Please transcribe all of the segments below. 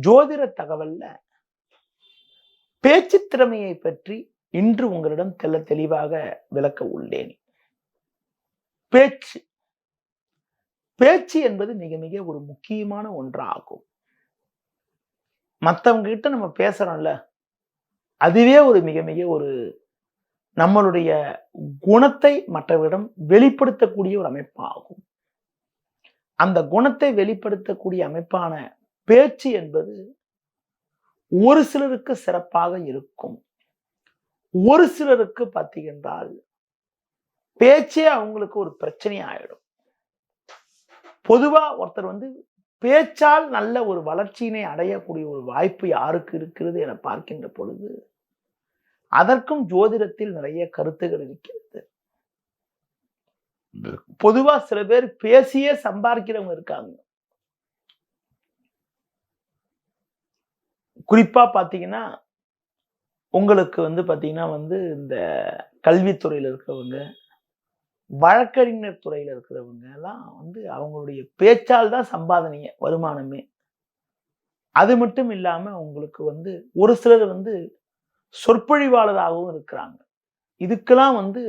ஜோதிட தகவல்ல. பேச்சு திறமையை பற்றி இன்று உங்களிடம் தெல்ல தெளிவாக விளக்க உள்ளேன். பேச்சு. பேச்சு என்பது மிக மிக ஒரு முக்கியமான ஒன்றாகும். மற்றவங்க கிட்ட நம்ம பேசுறோம்ல அதுவே ஒரு மிக மிக ஒரு நம்மளுடைய குணத்தை மற்றவரிடம் வெளிப்படுத்தக்கூடிய ஒரு அமைப்பாகும். அந்த குணத்தை வெளிப்படுத்தக்கூடிய அமைப்பான பேச்சு என்பது ஒரு சிலருக்கு சிறப்பாக இருக்கும். ஒரு சிலருக்கு பார்த்தீங்கன்றால் பேச்சே அவங்களுக்கு ஒரு பிரச்சனை ஆயிடும். பொதுவா ஒருத்தர் வந்து பேச்சால் நல்ல ஒரு வளர்ச்சியினை அடையக்கூடிய ஒரு வாய்ப்பு யாருக்கு இருக்கிறது என பார்க்கின்ற பொழுது அதற்கும் ஜோதிடத்தில் நிறைய கருத்துகள் இருக்கிறது. பொதுவா சில பேர் பேசியே சம்பாதிக்கிறவங்க இருக்காங்க. குறிப்பாக பார்த்தீங்கன்னா உங்களுக்கு வந்து பார்த்தீங்கன்னா வந்து இந்த கல்வித்துறையில் இருக்கிறவங்க வழக்கறிஞர் துறையில் இருக்கிறவங்க எல்லாம் வந்து அவங்களுடைய பேச்சால் தான் சம்பாதனைய வருமானமே. அது மட்டும் இல்லாமல் உங்களுக்கு வந்து ஒரு சிலர் வந்து சொற்பொழிவாளராகவும் இருக்கிறாங்க. இதுக்கெல்லாம் வந்து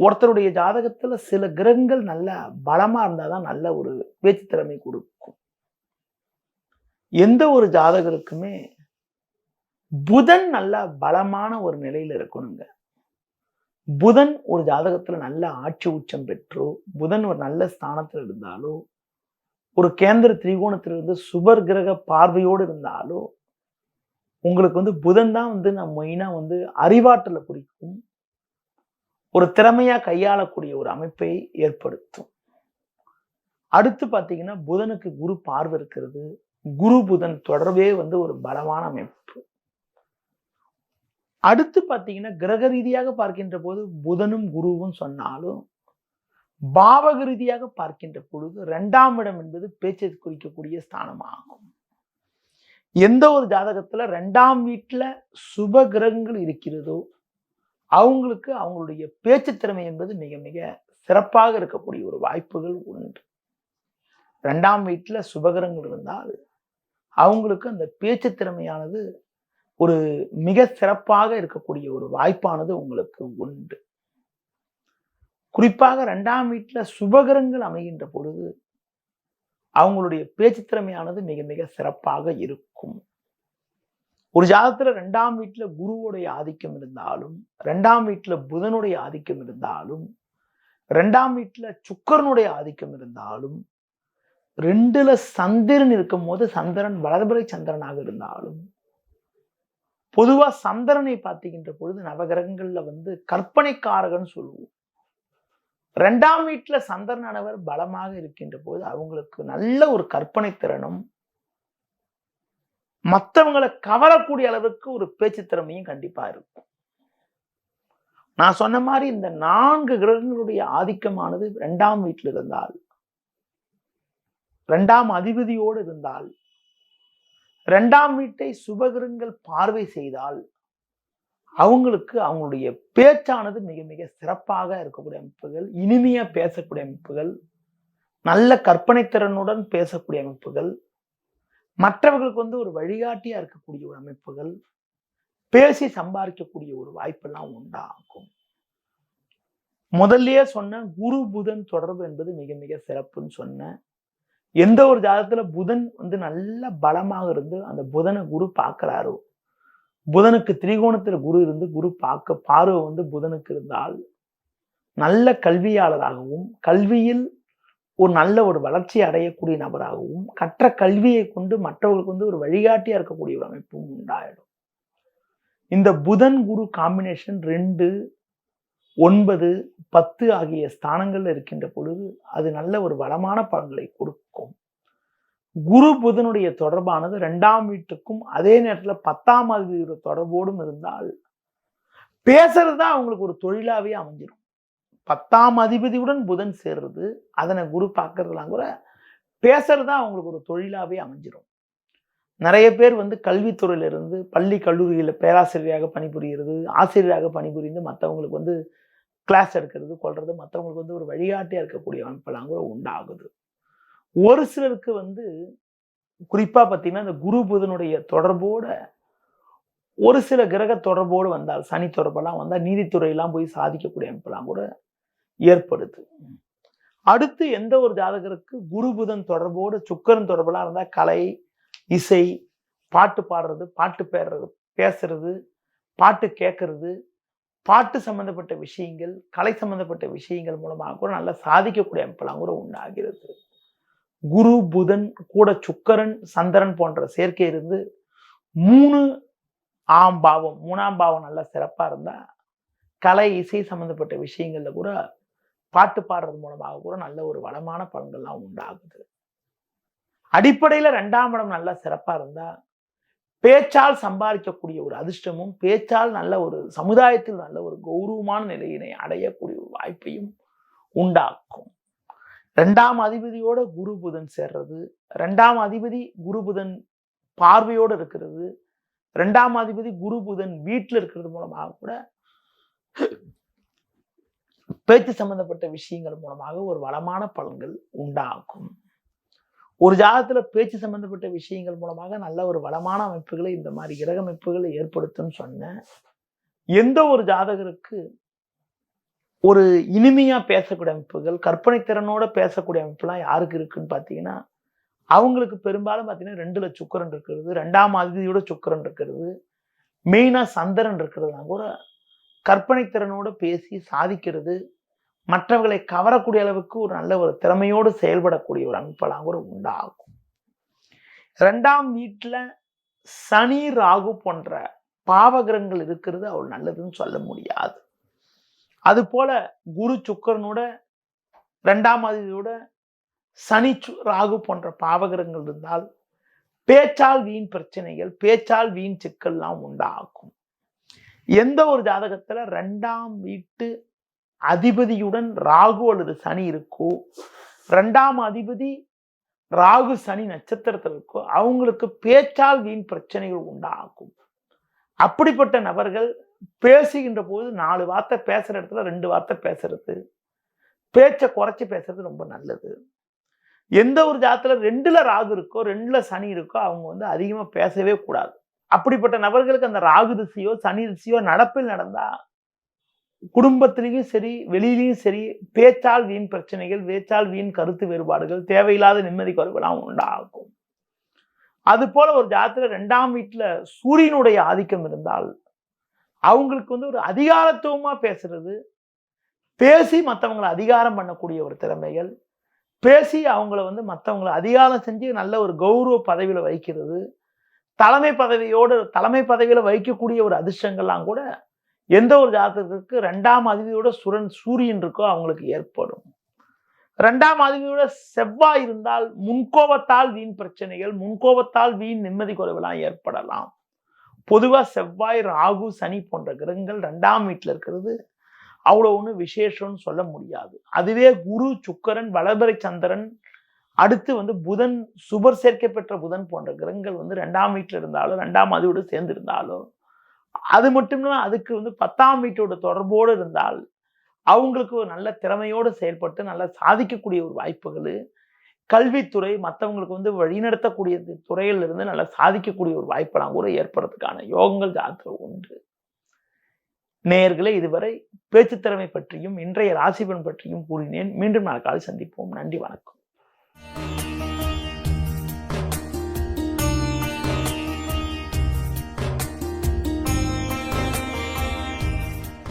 ஒருத்தருடைய ஜாதகத்தில் சில கிரகங்கள் நல்ல பலமாக இருந்தால் தான் நல்ல ஒரு பேச்சு திறமை கொடுக்கும். எந்த ஒரு ஜாதகருக்குமே புதன் நல்ல பலமான ஒரு நிலையில இருக்கணுங்க. புதன் ஒரு ஜாதகத்துல நல்ல ஆட்சி உச்சம் பெற்றோ புதன் ஒரு நல்ல ஸ்தானத்துல இருந்தாலோ ஒரு கேந்திர திரிகோணத்திலிருந்து சுபர் கிரக பார்வையோடு இருந்தாலோ உங்களுக்கு வந்து புதன் தான் வந்து நான் மெயினா வந்து அறிவாற்றலை குறிக்கும் ஒரு திறமையா கையாளக்கூடிய ஒரு அமைப்பை ஏற்படுத்தும். அடுத்து பார்த்தீங்கன்னா புதனுக்கு குரு பார்வை இருக்கிறது. குரு புதன் தொடர்பே வந்து ஒரு பலமான அமைப்பு. அடுத்து பார்த்தீங்கன்னா கிரக ரீதியாக பார்க்கின்ற போது புதனும் குருவும் சொன்னாலும் பாவக ரீதியாக பார்க்கின்ற பொழுது இரண்டாம் இடம் என்பது பேச்சை குறிக்கக்கூடிய ஸ்தானமாகும். எந்த ஒரு ஜாதகத்துல ரெண்டாம் வீட்டுல சுப கிரகங்கள் இருக்கிறதோ அவங்களுக்கு அவங்களுடைய பேச்சு திறமை என்பது மிக மிக சிறப்பாக இருக்கக்கூடிய ஒரு வாய்ப்புகள் உண்டு. ரெண்டாம் வீட்டில் சுபகிரகங்கள் இருந்தால் அவங்களுக்கு அந்த பேச்சு திறமையானது ஒரு மிக சிறப்பாக இருக்கக்கூடிய ஒரு வாய்ப்பானது உங்களுக்கு உண்டு. குறிப்பாக ரெண்டாம் வீட்டில் சுபகரங்கள் அமைகின்ற பொழுது அவங்களுடைய பேச்சு திறமையானது மிக மிக சிறப்பாக இருக்கும். ஒரு ஜாதகத்துல ரெண்டாம் வீட்டுல குருவுடைய ஆதிக்கம் இருந்தாலும் ரெண்டாம் வீட்டுல புதனுடைய ஆதிக்கம் இருந்தாலும் ரெண்டாம் வீட்டுல சுக்கரனுடைய ஆதிக்கம் இருந்தாலும் ரெண்டுல சந்திரன் இருக்கும் போது சந்திரன் வளர்பிறை சந்திரனாக இருந்தாலும் பொதுவா சந்திரனை பார்த்துக்கின்ற பொழுது நவகிரகங்கள்ல வந்து கற்பனைக்காரகன் சொல்லுவோம். ரெண்டாம் வீட்டுல சந்திரனானவர் பலமாக இருக்கின்ற போது அவங்களுக்கு நல்ல ஒரு கற்பனை திறனும் மற்றவங்களை கவரக்கூடிய அளவுக்கு ஒரு பேச்சு திறமையும் கண்டிப்பா இருக்கும். நான் சொன்ன மாதிரி இந்த நான்கு கிரகங்களுடைய ஆதிக்கமானது ரெண்டாம் வீட்டில் இருந்தால் ரெண்டாம் அதிபதியோடு இருந்தால் ரெண்டாம் வீட்டை சுபகிரங்கள் பார்வை செய்தால் அவங்களுக்கு அவங்களுடைய பேச்சானது மிக மிக சிறப்பாக இருக்கக்கூடிய அமைப்புகள் இனிமையாக பேசக்கூடிய அமைப்புகள் நல்ல கற்பனை திறனுடன் பேசக்கூடிய அமைப்புகள் மற்றவர்களுக்கு வந்து ஒரு வழிகாட்டியா இருக்கக்கூடிய ஒரு அமைப்புகள் பேசி சம்பாதிக்கக்கூடிய ஒரு வாய்ப்பெல்லாம் உண்டாகும். முதல்லயே சொன்ன குரு புதன் தொடர்பு என்பது மிக மிக சிறப்புன்னு சொன்னேன் எந்த ஒரு ஜாதகத்துல புதன் வந்து நல்ல பலமாக இருந்து அந்த புதனை குரு பார்க்கிறாரோ புதனுக்கு திரிகோணத்துல குரு இருந்து குரு பார்க்க பார்வை வந்து புதனுக்கு இருந்தால் நல்ல கல்வியாளராகவும் கல்வியில் ஒரு நல்ல ஒரு வளர்ச்சி அடையக்கூடிய நபராகவும் கற்ற கல்வியை கொண்டு மற்றவர்களுக்கு வந்து ஒரு வழிகாட்டியா இருக்கக்கூடிய ஒரு அமைப்பும் உண்டாயிடும். இந்த புதன் குரு காம்பினேஷன் ரெண்டு ஒன்பது பத்து ஆகிய ஸ்தானங்கள்ல இருக்கின்ற பொழுது அது நல்ல ஒரு வளமான பலன்களை கொடுக்கும். குரு புதனுடைய தொடர்பானது ரெண்டாம் வீட்டுக்கும் அதே நேரத்துல பத்தாம் அதிபதியோட தொடர்போடும் இருந்தால் பேசுறது தான் அவங்களுக்கு ஒரு தொழிலாவே அமைஞ்சிடும் பத்தாம் அதிபதியுடன் புதன் சேர்றது அதனை குரு பார்க்கறதுலாம் கூட பேசுறது தான் அவங்களுக்கு ஒரு தொழிலாவே அமைஞ்சிடும் நிறைய பேர் வந்து கல்வித்துறையில இருந்து பள்ளி கல்லூரியில பேராசிரியராக பணிபுரிகிறது ஆசிரியராக பணிபுரிந்து மற்றவங்களுக்கு வந்து கிளாஸ் எடுக்கிறது கொள்றது மற்றவங்களுக்கு வந்து ஒரு வழிகாட்டியாக இருக்கக்கூடிய அமைப்பெல்லாம் கூட உண்டாகுது. ஒரு சிலருக்கு வந்து குறிப்பாக பார்த்தீங்கன்னா இந்த குரு புதனுடைய தொடர்போட ஒரு சில கிரக தொடர்போடு வந்தால் சனி தொடர்பெல்லாம் வந்தால் நீதித்துறையெல்லாம் போய் சாதிக்கக்கூடிய அமைப்பெல்லாம் கூட ஏற்படுது. அடுத்து எந்த ஒரு ஜாதகருக்கு குரு புதன் தொடர்போடு சுக்கரன் தொடர்பெல்லாம் இருந்தால் கலை இசை பாட்டு பாடுறது பாட்டு பேடுறது பேசுறது பாட்டு கேட்கறது பாட்டு சம்பந்தப்பட்ட விஷயங்கள் கலை சம்பந்தப்பட்ட விஷயங்கள் மூலமாக கூட நல்லா சாதிக்கக்கூடிய அமைப்பெல்லாம் கூட உண்டாகிறது. குரு புதன் கூட சுக்கரன் சந்திரன் போன்ற சேர்க்கை இருந்து மூணு ஆம் பாவம் மூணாம் பாவம் நல்லா சிறப்பாக இருந்தா கலை இசை சம்பந்தப்பட்ட விஷயங்கள்ல கூட பாட்டு பாடுறது மூலமாக கூட நல்ல ஒரு வளமான பலன்கள்லாம் உண்டாகுது. அடிப்படையில ரெண்டாம் இடம் நல்லா சிறப்பா இருந்தா பேச்சால் சம்பாதிக்கக்கூடிய ஒரு அதிர்ஷ்டமும் பேச்சால் நல்ல ஒரு சமுதாயத்தில் நல்ல ஒரு கௌரவமான நிலையினை அடையக்கூடிய ஒரு வாய்ப்பையும் உண்டாக்கும். ரெண்டாம் அதிபதியோட குரு புதன் சேர்றது ரெண்டாம் அதிபதி குரு புதன் பார்வையோடு இருக்கிறது ரெண்டாம் அதிபதி குரு புதன் வீட்டில் இருக்கிறது மூலமாக கூட பேச்சு சம்பந்தப்பட்ட விஷயங்கள் மூலமாக ஒரு வளமான பலன்கள் உண்டாகும். ஒரு ஜாதத்தில் பேச்சு சம்பந்தப்பட்ட விஷயங்கள் மூலமாக நல்ல ஒரு வளமான அமைப்புகளை இந்த மாதிரி கிரக அமைப்புகளை ஏற்படுத்தும்னு சொன்னேன். எந்த ஒரு ஜாதகருக்கு ஒரு இனிமையாக பேசக்கூடிய அமைப்புகள் கற்பனை திறனோட பேசக்கூடிய அமைப்புலாம் யாருக்கு இருக்குன்னு பார்த்தீங்கன்னா அவங்களுக்கு பெரும்பாலும் பார்த்தீங்கன்னா ரெண்டுல சுக்கரன் இருக்கிறது ரெண்டாம் அதிதியோட சுக்கரன் இருக்கிறது மெயினாக சந்திரன் இருக்கிறதுனா கூட கற்பனை திறனோட பேசி சாதிக்கிறது மற்றவர்களை கவரக்கூடிய அளவுக்கு ஒரு நல்ல ஒரு திறமையோடு செயல்படக்கூடிய ஒரு அமைப்பெல்லாம் கூட உண்டாகும். ரெண்டாம் வீட்டில் சனி ராகு போன்ற பாவகிரகங்கள் இருக்கிறது அவள் நல்லதுன்னு சொல்ல முடியாது. அது போல குரு சுக்கரனோட ரெண்டாம் அதிபதியோட சனி சு- ராகு போன்ற பாவகிரகங்கள் இருந்தால் பேச்சால் வீண் பிரச்சனைகள் பேச்சால் வீண் சிக்கல்லாம் உண்டாகும். எந்த ஒரு ஜாதகத்தில் ரெண்டாம் வீட்டு அதிபதியுடன் ராகு அல்லது சனி இருக்கோ ரெண்டாம் அதிபதி ராகு சனி நட்சத்திரத்தில் இருக்கோ அவங்களுக்கு பேச்சால் வீண் பிரச்சனைகள் உண்டாகும். அப்படிப்பட்ட நபர்கள் பேசுகின்ற போது நாலு வார்த்தை பேசுகிற இடத்துல ரெண்டு வார்த்தை பேசுறது பேச்சை குறைச்சி பேசுறது ரொம்ப நல்லது. எந்த ஒரு ஜாத்தில் ரெண்டுல ராகு இருக்கோ ரெண்டுல சனி இருக்கோ அவங்க வந்து அதிகமாக பேசவே கூடாது. அப்படிப்பட்ட நபர்களுக்கு அந்த ராகு திசையோ சனி திசையோ நடப்பில் நடந்தால் குடும்பத்திலையும் சரி வெளியிலையும் சரி பேச்சால் வீண் பிரச்சனைகள் பேச்சால் வீண் கருத்து வேறுபாடுகள் தேவையில்லாத நிம்மதி குறைவெல்லாம் உண்டாகும். அது போல ஒரு ஜாதத்துல ரெண்டாம் வீட்டுல சூரியனுடைய ஆதிக்கம் இருந்தால் அவங்களுக்கு வந்து ஒரு அதிகாரத்துவமா பேசுறது பேசி மற்றவங்களை அதிகாரம் பண்ணக்கூடிய ஒரு திறமைகள் பேசி அவங்கள வந்து மற்றவங்களை அதிகாரம் செஞ்சு நல்ல ஒரு கௌரவ பதவியில வைக்கிறது தலைமை பதவியோடு தலைமை பதவியில வைக்கக்கூடிய ஒரு அதிர்ஷ்டங்கள்லாம் கூட எந்த ஒரு ஜாதகத்துக்கு ரெண்டாம் அதிபதியோட சுரன் சூரியன் இருக்கோ அவங்களுக்கு ஏற்படும். ரெண்டாம் அதிபதியோட செவ்வாய் இருந்தால் முன்கோபத்தால் வீண் பிரச்சனைகள் முன்கோபத்தால் வீண் நிம்மதி குறைவெல்லாம் ஏற்படலாம். பொதுவாக செவ்வாய் ராகு சனி போன்ற கிரகங்கள் ரெண்டாம் வீட்டில் இருக்கிறது. அவ்வளோ ஒன்று விசேஷம்னு சொல்ல முடியாது. அதுவே குரு சுக்கரன் வளர்பறை சந்திரன் அடுத்து வந்து புதன் சுபர் சேர்க்கை பெற்ற புதன் போன்ற கிரகங்கள் வந்து ரெண்டாம் வீட்டில் இருந்தாலும் ரெண்டாம் அதியோடு சேர்ந்து இருந்தாலும் அது மட்டும் இல்லாம அதுக்கு வந்து பத்தாம் வீட்டோட தொடர்போடு இருந்தால் அவங்களுக்கு ஒரு நல்ல திறமையோடு செயல்பட்டு நல்லா சாதிக்கக்கூடிய ஒரு வாய்ப்புகள் கல்வித்துறை மற்றவங்களுக்கு வந்து வழிநடத்தக்கூடிய துறையிலிருந்து நல்லா சாதிக்கக்கூடிய ஒரு வாய்ப்பெல்லாம் கூட ஏற்படுறதுக்கான யோகங்கள் ஜாதகம் உண்டு. நேயர்களே இதுவரை பேச்சு திறமை பற்றியும் இன்றைய ராசிபலன் பற்றியும் கூறினேன். மீண்டும் நாளை காலை சந்திப்போம். நன்றி வணக்கம்.